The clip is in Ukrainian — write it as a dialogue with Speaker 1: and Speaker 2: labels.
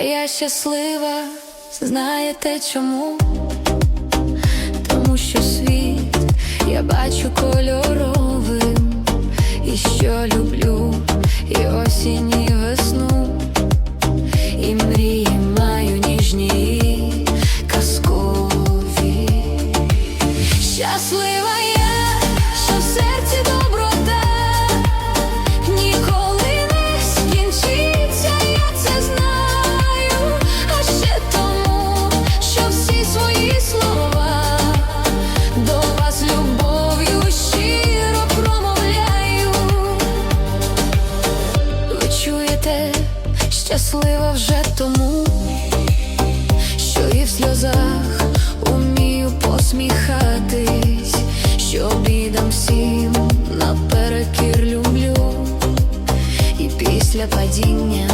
Speaker 1: я щаслива, знаєте чому? Тому що світ я бачу кольоровим, і що люблю, і осінь, і весну, і мрії маю ніжні, казкові. Щаслива чуєте, щаслива вже тому, що і в сльозах умію посміхатись, що бідам всім наперекір люблю, і після падіння